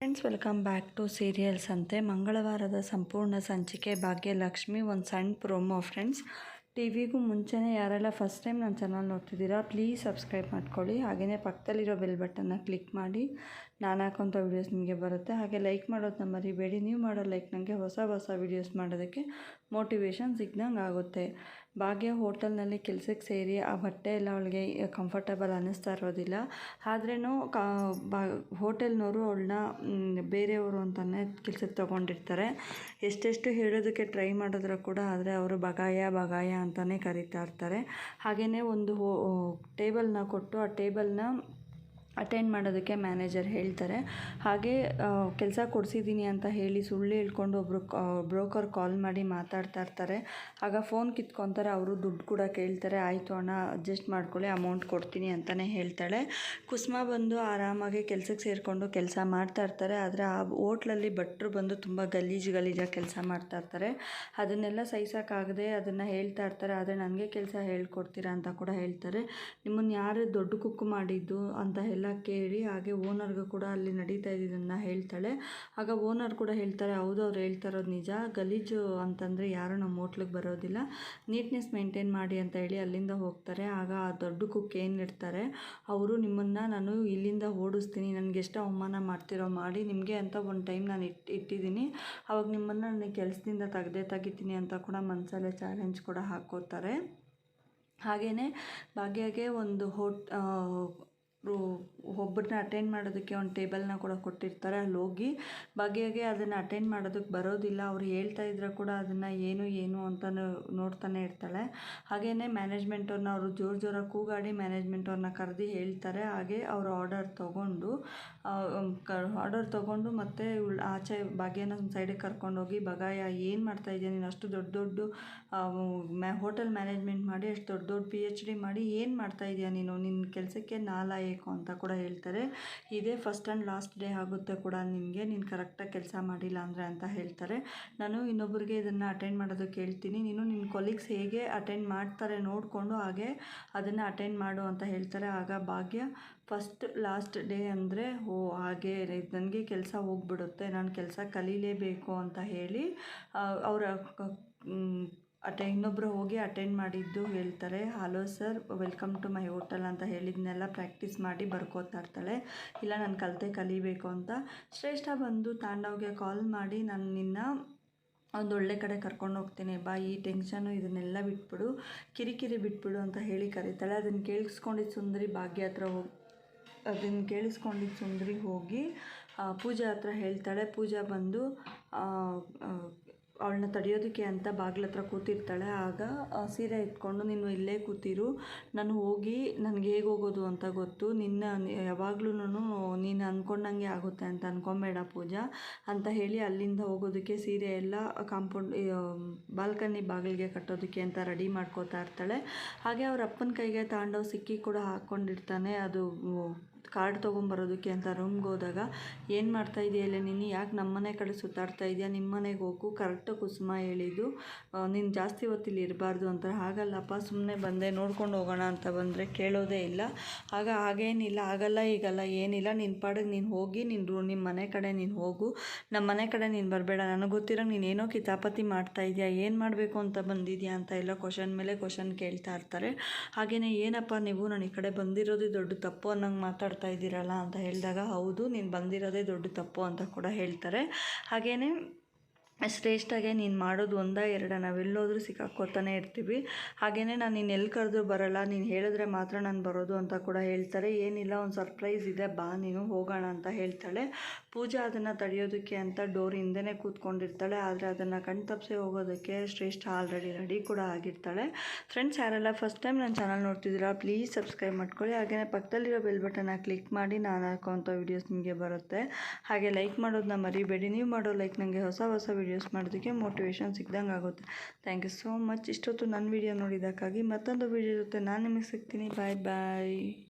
Friends welcome back to serials ಅಂತೆ ಮಂಗಳವಾರದ ಸಂಪೂರ್ಣ ಸಂಚಿಕೆ ಭಾಗ್ಯಲಕ್ಷ್ಮಿ ಒಂದು ಸಣ್ಣ ಪ್ರೊಮೋ ಫ್ರೆಂಡ್ಸ್ ಟಿ ವಿಗೂ ಮುಂಚೆನೇ ಯಾರೆಲ್ಲ ಫಸ್ಟ್ ಟೈಮ್ ನನ್ನ ಚಾನಲ್ ನೋಡ್ತಿದ್ದೀರಾ ಪ್ಲೀಸ್ ಸಬ್ಸ್ಕ್ರೈಬ್ ಮಾಡ್ಕೊಳ್ಳಿ ಹಾಗೆಯೇ ಪಕ್ಕದಲ್ಲಿರೋ ಬೆಲ್ ಬಟನ್ನ ಕ್ಲಿಕ್ ಮಾಡಿ ನಾನು ಹಾಕೋಂಥ ವೀಡಿಯೋಸ್ ನಿಮಗೆ ಬರುತ್ತೆ. ಹಾಗೆ ಲೈಕ್ ಮಾಡೋದನ್ನ ಮರಿಬೇಡಿ. ನೀವು ಮಾಡೋ ಲೈಕ್ ನನಗೆ ಹೊಸ ಹೊಸ ವೀಡಿಯೋಸ್ ಮಾಡೋದಕ್ಕೆ ಮೋಟಿವೇಶನ್ ಸಿಗ್ದಂಗೆ ಆಗುತ್ತೆ. ಭಾಗ್ಯ ಹೋಟೆಲ್ನಲ್ಲಿ ಕೆಲಸಕ್ಕೆ ಸೇರಿ ಆ ಬಟ್ಟೆ ಎಲ್ಲ ಅವಳಿಗೆ ಕಂಫರ್ಟಬಲ್ ಅನ್ನಿಸ್ತಾ ಇರೋದಿಲ್ಲ. ಆದ್ರೂ ಕಾ, ಬಾ ಹೋಟೆಲ್ನವರು ಅವಳನ್ನ ಬೇರೆಯವರು ಅಂತಲೇ ಕೆಲ್ಸಕ್ಕೆ ತೊಗೊಂಡಿರ್ತಾರೆ. ಎಷ್ಟೆಷ್ಟು ಹೇಳೋದಕ್ಕೆ ಟ್ರೈ ಮಾಡಿದ್ರು ಕೂಡ ಆದರೆ ಅವರು ಬಗಾಯ ಬಗಾಯ ಅಂತಲೇ ಕರಿತಾ ಇರ್ತಾರೆ. ಹಾಗೆಯೇ ಒಂದು ಹೋ, ಟೇಬಲ್ನ ಕೊಟ್ಟು ಆ ಟೇಬಲ್ನ ಅಟೆಂಡ್ ಮಾಡೋದಕ್ಕೆ ಮ್ಯಾನೇಜರ್ ಹೇಳ್ತಾರೆ. ಹಾಗೆ ಕೆಲಸ ಕೊಡಿಸಿದ್ದೀನಿ ಅಂತ ಹೇಳಿ ಸುಳ್ಳು ಹೇಳ್ಕೊಂಡು ಒಬ್ಬರು ಬ್ರೋಕರ್ ಕಾಲ್ ಮಾಡಿ ಮಾತಾಡ್ತಾ ಇರ್ತಾರೆ. ಆಗ ಫೋನ್ ಕಿತ್ಕೊತಾರೆ, ಅವರು ದುಡ್ಡು ಕೂಡ ಕೇಳ್ತಾರೆ. ಆಯಿತು ಅಣ್ಣ ಅಡ್ಜಸ್ಟ್ ಮಾಡ್ಕೊಳ್ಳಿ ಅಮೌಂಟ್ ಕೊಡ್ತೀನಿ ಅಂತಲೇ ಹೇಳ್ತಾಳೆ. ಕುಸುಮ ಬಂದು ಆರಾಮಾಗಿ ಕೆಲಸಕ್ಕೆ ಸೇರಿಕೊಂಡು ಕೆಲಸ ಮಾಡ್ತಾ ಇರ್ತಾರೆ. ಆದರೆ ಆ ಹೋಟ್ಲಲ್ಲಿ ಭಟ್ರು ಬಂದು ತುಂಬ ಗಲೀಜು ಗಲೀಜಾಗಿ ಕೆಲಸ ಮಾಡ್ತಾ ಇರ್ತಾರೆ. ಅದನ್ನೆಲ್ಲ ಸಹಿಸೋಕ್ಕಾಗದೆ ಅದನ್ನು ಹೇಳ್ತಾ ಇರ್ತಾರೆ. ಆದರೆ ನನಗೆ ಕೆಲಸ ಹೇಳ್ಕೊಡ್ತೀರಾ ಅಂತ ಕೂಡ ಹೇಳ್ತಾರೆ. ನಿಮ್ಮನ್ನು ಯಾರು ದೊಡ್ಡ ಕುಕ್ಕು ಮಾಡಿದ್ದು ಅಂತ ಎಲ್ಲ ಕೇಳಿ ಹಾಗೆ ಓನರ್ಗೂ ಕೂಡ ಅಲ್ಲಿ ನಡೀತಾ ಇದ್ದಿದ್ದನ್ನು ಹೇಳ್ತಾಳೆ. ಆಗ ಓನರ್ ಕೂಡ ಹೇಳ್ತಾರೆ, ಹೌದು, ಅವ್ರು ಹೇಳ್ತಾ ಇರೋದು ನಿಜ. ಗಲೀಜು ಅಂತಂದರೆ ಯಾರು ನಮ್ಮ ಹೋಟ್ಲಿಗೆ ಬರೋದಿಲ್ಲ. ನೀಟ್ನೆಸ್ ಮೇಂಟೈನ್ ಮಾಡಿ ಅಂತ ಹೇಳಿ ಅಲ್ಲಿಂದ ಹೋಗ್ತಾರೆ. ಆಗ ಆ ದೊಡ್ಡ ಕುಕ್ ಏನಿರ್ತಾರೆ ಅವರು ನಿಮ್ಮನ್ನು ನಾನು ಇಲ್ಲಿಂದ ಓಡಿಸ್ತೀನಿ. ನನಗೆ ಎಷ್ಟು ಅವಮಾನ ಮಾಡ್ತಿರೋ ಮಾಡಿ ನಿಮಗೆ ಅಂತ ಒಂದು ಟೈಮ್ ನಾನು ಇಟ್ಟು ಇಟ್ಟಿದ್ದೀನಿ. ಅವಾಗ ನಿಮ್ಮನ್ನು ನನಗೆ ಕೆಲಸದಿಂದ ತೆಗ್ದೇ ತೆಗಿತೀನಿ ಅಂತ ಕೂಡ ಮನಸಲ್ಲೇ ಚಾಲೆಂಜ್ ಕೂಡ ಹಾಕೋತಾರೆ. ಹಾಗೆಯೇ ಭಾಗ್ಯಗೆ ಒಂದು ಹೋಟ್ ಒಬ್ಬರನ್ನ ಅಟೆಂಡ್ ಮಾಡೋದಕ್ಕೆ ಒಂದು ಟೇಬಲ್ನ ಕೂಡ ಕೊಟ್ಟಿರ್ತಾರೆ. ಅಲ್ಲಿ ಹೋಗಿ ಬಗೆಗೆ ಅದನ್ನು ಅಟೆಂಡ್ ಮಾಡೋದಕ್ಕೆ ಬರೋದಿಲ್ಲ. ಅವ್ರು ಹೇಳ್ತಾ ಇದ್ರೆ ಕೂಡ ಅದನ್ನು ಏನು ಏನು ಅಂತ ನೋಡ್ತಾನೆ ಇರ್ತಾಳೆ. ಹಾಗೆಯೇ ಮ್ಯಾನೇಜ್ಮೆಂಟವ್ರನ್ನ ಅವರು ಜೋರು ಜೋರಾಗಿ ಕೂಗಾಡಿ ಮ್ಯಾನೇಜ್ಮೆಂಟವ್ರನ್ನ ಕರೆದು ಹೇಳ್ತಾರೆ. ಹಾಗೆ ಅವರು ಆರ್ಡರ್ ತೊಗೊಂಡು ಆರ್ಡರ್ ತೊಗೊಂಡು ಮತ್ತೆ ಆಚೆ ಭಾಗ್ಯನ ಸೈಡಿಗೆ ಕರ್ಕೊಂಡೋಗಿ ಬಗಾಯ, ಏನು ಮಾಡ್ತಾ ಇದೆಯಾ ನೀನು? ಅಷ್ಟು ದೊಡ್ಡ ದೊಡ್ಡ ಮ್ಯಾ ಹೋಟೆಲ್ ಮ್ಯಾನೇಜ್ಮೆಂಟ್ ಮಾಡಿ, ಅಷ್ಟು ದೊಡ್ಡ ದೊಡ್ಡ ಪಿ ಎಚ್ ಡಿ ಮಾಡಿ ಏನು ಮಾಡ್ತಾ ಇದೆಯಾ ನೀನು? ನಿನ್ನ ಕೆಲಸಕ್ಕೆ ನಾಲಾಯಕು ಅಂತ ಕೂಡ ಹೇಳ್ತಾರೆ. ಇದೇ ಫಸ್ಟ್ ಆ್ಯಂಡ್ ಲಾಸ್ಟ್ ಡೇ ಆಗುತ್ತೆ ಕೂಡ ನಿಮಗೆ ನೀನು ಕರೆಕ್ಟಾಗಿ ಕೆಲಸ ಮಾಡಿಲ್ಲ ಅಂದರೆ ಅಂತ ಹೇಳ್ತಾರೆ. ನಾನು ಇನ್ನೊಬ್ಬರಿಗೆ ಇದನ್ನು ಅಟೆಂಡ್ ಮಾಡೋದಕ್ಕೆ ಹೇಳ್ತೀನಿ ನೀನು ನಿನ್ನ ಕೊಲೀಗ್ಸ್ ಹೇಗೆ ಅಟೆಂಡ್ ಮಾಡ್ತಾರೆ ನೋಡಿಕೊಂಡು ಹಾಗೆ ಅದನ್ನು ಅಟೆಂಡ್ ಮಾಡು ಅಂತ ಹೇಳ್ತಾರೆ. ಆಗ ಭಾಗ್ಯ ಫಸ್ಟ್ ಲಾಸ್ಟ್ ಡೇ ಅಂದರೆ, ಓ, ಹಾಗೆ ನನಗೆ ಕೆಲಸ ಹೋಗ್ಬಿಡುತ್ತೆ, ನಾನು ಕೆಲಸ ಕಲೀಲೇಬೇಕು ಅಂತ ಹೇಳಿ ಅವರ ಅಟೆ ಇನ್ನೊಬ್ಬರು ಹೋಗಿ ಅಟೆಂಡ್ ಮಾಡಿದ್ದು ಹೇಳ್ತಾರೆ hello sir welcome to my hotel ಅಂತ ಹೇಳಿದ್ನೆಲ್ಲ ಪ್ರಾಕ್ಟೀಸ್ ಮಾಡಿ ಬರ್ಕೋತಾ ಇರ್ತಾಳೆ. ಇಲ್ಲ, ನಾನು ಕಲಿತೆ ಕಲಿಬೇಕು ಅಂತ. ಶ್ರೇಷ್ಠ ಬಂದು ತಾಂಡವ್ಗೆ ಕಾಲ್ ಮಾಡಿ, ನಾನು ನಿನ್ನ ಒಂದು ಒಳ್ಳೆ ಕಡೆ ಕರ್ಕೊಂಡು ಹೋಗ್ತೀನಿ, ಬಾ, ಈ ಟೆನ್ಷನು ಇದನ್ನೆಲ್ಲ ಬಿಟ್ಬಿಡು, ಕಿರಿಕಿರಿ ಬಿಟ್ಬಿಡು ಅಂತ ಹೇಳಿ ಕರೀತಾಳೆ. ಅದನ್ನು ಕೇಳಿಸ್ಕೊಂಡಿದ್ದು ಸುಂದರಿ ಭಾಗ್ಯ ಹತ್ರ ಹೋಗಿ ಅದನ್ನು ಕೇಳಿಸ್ಕೊಂಡಿದ್ದು ಸುಂದರಿ ಹೋಗಿ ಪೂಜಾ ಹತ್ರ ಹೇಳ್ತಾಳೆ. ಪೂಜಾ ಬಂದು ಅವಳನ್ನ ತಡೆಯೋದಕ್ಕೆ ಅಂತ ಬಾಗಿಲ ಹತ್ರ ಕೂತಿರ್ತಾಳೆ. ಆಗ ಸೀರೆ ಎತ್ಕೊಂಡು ನೀನು ಇಲ್ಲೇ ಕೂತಿರು. ನಾನು ಹೋಗಿ ನನಗೆ ಹೇಗೆ ಹೋಗೋದು ಅಂತ ಗೊತ್ತು. ನಿನ್ನ ಯಾವಾಗ್ಲೂ ನೀನು ಅಂದ್ಕೊಂಡಂಗೆ ಆಗುತ್ತೆ ಅಂತ ಅಂದ್ಕೊಂಬೇಡ ಪೂಜಾ ಅಂತ ಹೇಳಿ ಅಲ್ಲಿಂದ ಹೋಗೋದಕ್ಕೆ ಸೀರೆ ಎಲ್ಲ ಕಾಂಪೌಂಡ್ ಬಾಲ್ಕನಿ ಬಾಗಿಲಿಗೆ ಕಟ್ಟೋದಕ್ಕೆ ಅಂತ ರೆಡಿ ಮಾಡ್ಕೋತಾ ಇರ್ತಾಳೆ. ಹಾಗೆ ಅವ್ರ ಅಪ್ಪನ ಕೈಗೆ ತಾಂಡವ್ ಸಿಕ್ಕಿ ಕೂಡ ಹಾಕ್ಕೊಂಡಿರ್ತಾನೆ ಅದು ಕಾರ್ಡ್ ತೊಗೊಂಬರೋದಕ್ಕೆ ಅಂತ ರೂಮ್ಗೆ ಹೋದಾಗ, ಏನು ಮಾಡ್ತಾ ಇದೆಯಲ್ಲ ನೀನು ಯಾಕೆ ನಮ್ಮನೆ ಕಡೆ ಸುತ್ತಾಡ್ತಾ ಇದೆಯಾ? ನಿಮ್ಮ ಮನೆಗೆ ಹೋಗು ಕರೆಕ್ಟ್ ಕುಸುಮ ಹೇಳಿದ್ದು. ನೀನು ಜಾಸ್ತಿ ಹೊತ್ತಿಲ್ಲಿ ಇರಬಾರ್ದು ಅಂತ. ಹಾಗಲ್ಲಪ್ಪ ಸುಮ್ಮನೆ ಬಂದೆ, ನೋಡ್ಕೊಂಡು ಹೋಗೋಣ ಅಂತ ಬಂದರೆ ಕೇಳೋದೇ ಇಲ್ಲ. ಆಗ ಹಾಗೇನಿಲ್ಲ, ಆಗಲ್ಲ, ಈಗಲ್ಲ, ಏನಿಲ್ಲ. ನಿನ್ನ ಪಾಡಿಗೆ ನೀನು ಹೋಗಿ ನಿನ್ನ ನಿಮ್ಮ ಮನೆ ಕಡೆ ನೀನು ಹೋಗು. ನಮ್ಮ ಮನೆ ಕಡೆ ನೀನು ಬರಬೇಡ. ನನಗೆ ಗೊತ್ತಿರೋ ನೀನು ಏನೋ ಕಿತಾಪತಿ ಮಾಡ್ತಾ ಇದೆಯಾ. ಏನು ಮಾಡಬೇಕು ಅಂತ ಬಂದಿದ್ಯಾ ಅಂತ ಎಲ್ಲ ಕ್ವಶನ್ ಮೇಲೆ ಕ್ವಶನ್ ಕೇಳ್ತಾ ಇರ್ತಾರೆ. ಹಾಗೆಯೇ ಏನಪ್ಪ ನೀವು? ನಾನು ಈ ಕಡೆ ಬಂದಿರೋದು ದೊಡ್ಡ ತಪ್ಪು ಅನ್ನಂಗೆ ಮಾತಾಡ್ತಾ ಇದ್ದೀರಲ್ಲ ಅಂತ ಹೇಳಿದಾಗ, ಹೌದು, ನೀನು ಬಂದಿರೋದೇ ದೊಡ್ಡ ತಪ್ಪು ಅಂತ ಕೂಡ ಹೇಳ್ತಾರೆ. ಹಾಗೆಯೇ ಶ್ರೇಷ್ಠಗೆ ನೀನು ಮಾಡೋದು ಒಂದ, ಎರಡ ನಾವೆಲ್ಲೋದ್ರೂ ಸಿಕ್ಕಾಕ್ಕೋತಾನೆ ಇರ್ತೀವಿ. ಹಾಗೆಯೇ ನಾನು ನೀನು ಎಲ್ಲಿ ಕರೆದ್ರೂ ಬರೋಲ್ಲ, ನೀನು ಹೇಳಿದ್ರೆ ಮಾತ್ರ ನಾನು ಬರೋದು ಅಂತ ಕೂಡ ಹೇಳ್ತಾರೆ. ಏನಿಲ್ಲ, ಒಂದು ಸರ್ಪ್ರೈಸ್ ಇದೆ, ಬಾ ನೀನು ಹೋಗೋಣ ಅಂತ ಹೇಳ್ತಾಳೆ. ಪೂಜಾ ಅದನ್ನು ತಡೆಯೋದಕ್ಕೆ ಅಂತ ಡೋರ್ ಹಿಂದೆನೇ ಕೂತ್ಕೊಂಡಿರ್ತಾಳೆ, ಆದರೆ ಅದನ್ನು ಕಣ್ತಪ್ಪಿಸಿ ಹೋಗೋದಕ್ಕೆ ಶ್ರೇಷ್ಠ ಆಲ್ರೆಡಿ ರೆಡಿ ಕೂಡ ಆಗಿರ್ತಾಳೆ. ಫ್ರೆಂಡ್ಸ್ ಯಾರೆಲ್ಲ ಫಸ್ಟ್ ಟೈಮ್ ನನ್ನ ಚಾನಲ್ ನೋಡ್ತಿದ್ದೀರಾ ಪ್ಲೀಸ್ ಸಬ್ಸ್ಕ್ರೈಬ್ ಮಾಡ್ಕೊಳ್ಳಿ. ಹಾಗೆಯೇ ಪಕ್ಕದಲ್ಲಿರೋ ಬೆಲ್ ಬಟನ್ನ ಕ್ಲಿಕ್ ಮಾಡಿ ನಾನು ಹಾಕೋವಂಥ ವೀಡಿಯೋಸ್ ನಿಮಗೆ ಬರುತ್ತೆ. ಹಾಗೆ ಲೈಕ್ ಮಾಡೋದನ್ನ ಮರಿಬೇಡಿ. ನೀವು ಮಾಡೋ ಲೈಕ್ ನನಗೆ ಹೊಸ ಹೊಸ ವೀಡಿಯೋಸ್ ಮಾಡೋದಕ್ಕೆ ಮೋಟಿವೇಶನ್ ಸಿಗ್ದಂಗೆ ಆಗುತ್ತೆ. ಥ್ಯಾಂಕ್ ಯು ಸೋ ಮಚ್ ಇಷ್ಟೊತ್ತು ನನ್ನ ವೀಡಿಯೋ ನೋಡಿದ್ದಕ್ಕಾಗಿ ಮತ್ತೊಂದು ವೀಡಿಯೋ ಜೊತೆ ನಾನು ನಿಮಗೆ ಸಿಗ್ತೀನಿ. ಬಾಯ್ ಬಾಯ್